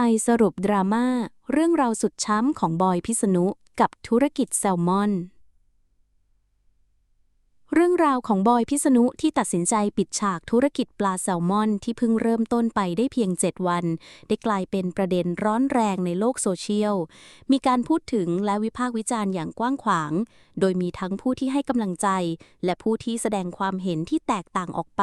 AI สรุปดราม่าเรื่องราวสุดช้ำของบอยพิษณุกับธุรกิจแซลมอน เรื่องราวของบอยพิษณุที่ตัดสินใจปิดฉากธุรกิจปลาแซลมอนที่เพิ่งเริ่มต้นไปได้เพียง 7 วัน ได้กลายเป็นประเด็นร้อนแรงในโลกโซเชียล มีการพูดถึงและวิพากษ์วิจารณ์อย่างกว้างขวาง โดยมีทั้งผู้ที่ให้กำลังใจ และผู้ที่แสดงความเห็นที่แตกต่างออกไป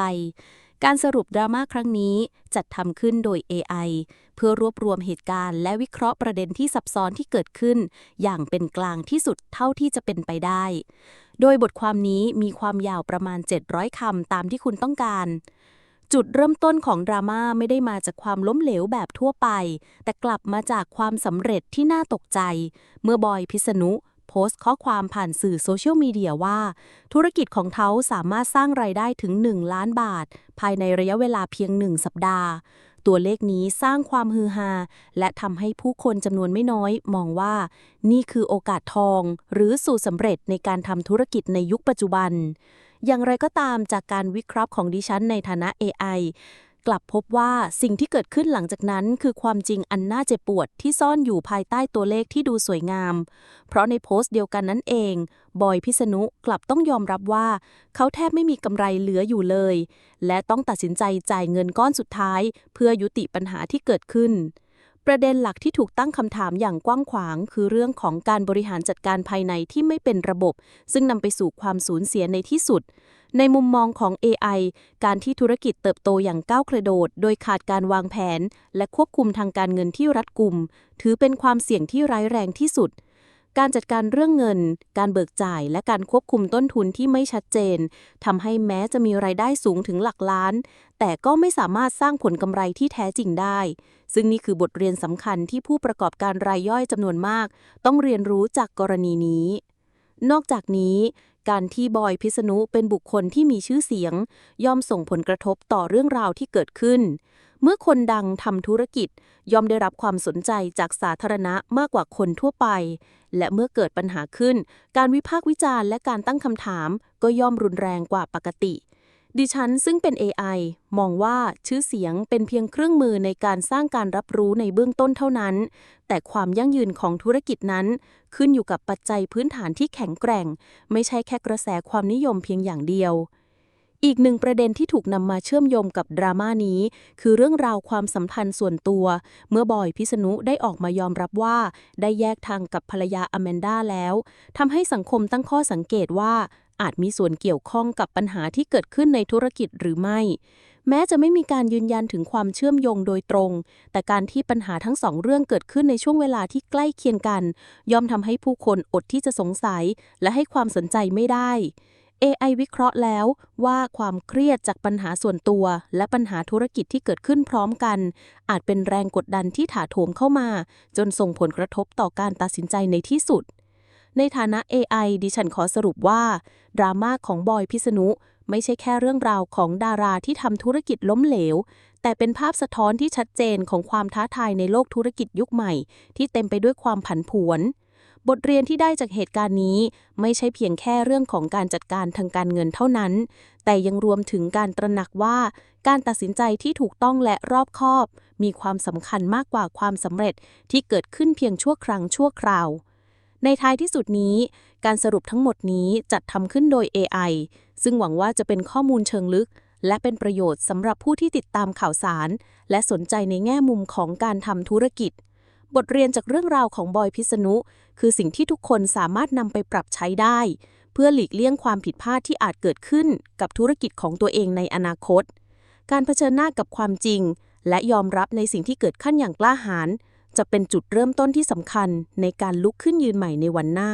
การสรุปดราม่าครั้งนี้จัดทำขึ้นโดย AI เพื่อรวบรวมเหตุการณ์และวิเคราะห์ประเด็นที่ซับซ้อนที่เกิดขึ้น อย่างเป็นกลางที่สุดเท่าที่จะเป็นไปได้ โดยบทความนี้มีความยาวประมาณ 700คำตามที่คุณต้องการ จุดเริ่มต้นของดราม่าไม่ได้มาจากความล้มเหลวแบบทั่วไป แต่กลับมาจากความสำเร็จที่น่าตกใจ เมื่อบอยพิษณุ โพสต์ข้อความผ่านสื่อโซเชียลมีเดียว่า ธุรกิจของเขาสามารถสร้างรายได้ถึง 1 ล้านบาท ภายในระยะเวลาเพียงหนึ่งสัปดาห์ ตัวเลขนี้สร้างความฮือฮา และทำให้ผู้คนจำนวนไม่น้อย มองว่า นี่คือโอกาสทอง หรือสูตรสำเร็จในการทำธุรกิจในยุคปัจจุบันอย่างไรก็ตามจากการวิเคราะห์ของดิฉันในฐานะ AI กลับพบว่าสิ่งที่เกิดขึ้นหลังจากนั้น คือความจริงอันน่าเจ็บปวดที่ซ่อนอยู่ภายใต้ตัวเลขที่ดูสวยงาม เพราะในโพสต์เดียวกันนั้นเอง บอยพิษณุกลับต้องยอมรับว่า เขาแทบไม่มีกำไรเหลืออยู่เลย และต้องตัดสินใจจ่ายเงินก้อนสุดท้าย เพื่อยุติปัญหาที่เกิดขึ้น ประเด็นหลักที่ถูกตั้งคำถามอย่างกว้างขวาง คือเรื่องของการบริหารจัดการภายในที่ไม่เป็นระบบ ซึ่งนำไปสู่ความสูญเสียในที่สุด ในมุมมองของ AI การที่ธุรกิจเติบโตอย่างก้าวกระโดด โดยขาดการวางแผน และควบคุมทางการเงินที่รัดกุม ถือเป็นความเสี่ยงที่ร้ายแรงที่สุด การจัดการเรื่องเงิน การเบิกจ่ายและการควบคุมต้นทุนที่ไม่ชัดเจนทำให้แม้จะมีรายได้สูงถึงหลักล้าน แต่ก็ไม่สามารถสร้างผลกำไรที่แท้จริงได้ ซึ่งนี่คือบทเรียนสำคัญที่ผู้ประกอบการรายย่อยจำนวนมาก ต้องเรียนรู้จากกรณีนี้ นอกจากนี้การที่บอยพิษณุเป็นบุคคลที่มีชื่อเสียง ย่อมส่งผลกระทบต่อเรื่องราวที่เกิดขึ้น เมื่อคนดังทำธุรกิจย่อมได้รับความสนใจจากสาธารณะมากกว่าคนทั่วไป และเมื่อเกิดปัญหาขึ้น การวิพากษ์วิจารณ์และการตั้งคำถาม ก็ย่อมรุนแรงกว่าปกติ ดิฉันซึ่งเป็น AI มองว่าชื่อเสียงเป็นเพียงเครื่องมือในการสร้างการรับรู้ในเบื้องต้นเท่านั้น แต่ความยั่งยืนของธุรกิจนั้น ขึ้นอยู่กับปัจจัยพื้นฐานที่แข็งแกร่ง ไม่ใช่แค่กระแสความนิยมเพียงอย่างเดียว อีกหนึ่งประเด็นที่ถูกนำมาเชื่อมโยงกับดราม่านี้ คือเรื่องราวความสัมพันธ์ส่วนตัว เมื่อบอยพิษณุได้ออกมายอมรับว่า ได้แยกทางกับภรรยาอแมนด้าแล้วทำให้สังคมตั้งข้อสังเกตว่า อาจมีส่วนเกี่ยวข้องกับปัญหาที่เกิดขึ้นในธุรกิจหรือไม่ แม้จะไม่มีการยืนยันถึงความเชื่อมโยงโดยตรง แต่การที่ปัญหาทั้งสองเรื่องเกิดขึ้นในช่วงเวลาที่ใกล้เคียงกัน ย่อมทำให้ผู้คนอดที่จะสงสัย และให้ความสนใจไม่ได้ AI วิเคราะห์แล้วว่าความเครียดจากปัญหาส่วนตัว และปัญหาธุรกิจที่เกิดขึ้นพร้อมกัน อาจเป็นแรงกดดันที่ถาโถมเข้ามา จนส่งผลกระทบต่อการตัดสินใจในที่สุด ในฐานะ AI ดิฉันขอสรุปว่า ดราม่าของบอยพิษณุ ไม่ใช่แค่เรื่องราวของดาราที่ทำธุรกิจล้มเหลว แต่เป็นภาพสะท้อนที่ชัดเจนของความท้าทายในโลกธุรกิจยุคใหม่ ที่เต็มไปด้วยความผันผวน บทเรียนที่ได้จากเหตุการณ์นี้ ไม่ใช่เพียงแค่เรื่องของการจัดการทางการเงินเท่านั้น แต่ยังรวมถึงการตระหนักว่า การตัดสินใจที่ถูกต้องและรอบคอบ มีความสำคัญมากกว่าความสำเร็จที่เกิดขึ้นเพียงชั่วครั้งชั่วคราว ในท้ายที่สุดนี้ การสรุปทั้งหมดนี้จัดทำขึ้นโดย AI ซึ่งหวังว่าจะเป็นข้อมูลเชิงลึกและเป็นประโยชน์สำหรับผู้ที่ติดตามข่าวสาร และสนใจในแง่มุมของการทำธุรกิจ บทเรียนจากเรื่องราวของบอยพิษณุ คือสิ่งที่ทุกคนสามารถนำไปปรับใช้ได้ เพื่อหลีกเลี่ยงความผิดพลาดที่อาจเกิดขึ้นกับธุรกิจของตัวเองในอนาคต การเผชิญหน้ากับความจริง และยอมรับในสิ่งที่เกิดขึ้นอย่างกล้าหาญจะเป็นจุดเริ่มต้นที่สำคัญในการลุกขึ้นยืนใหม่ในวันหน้า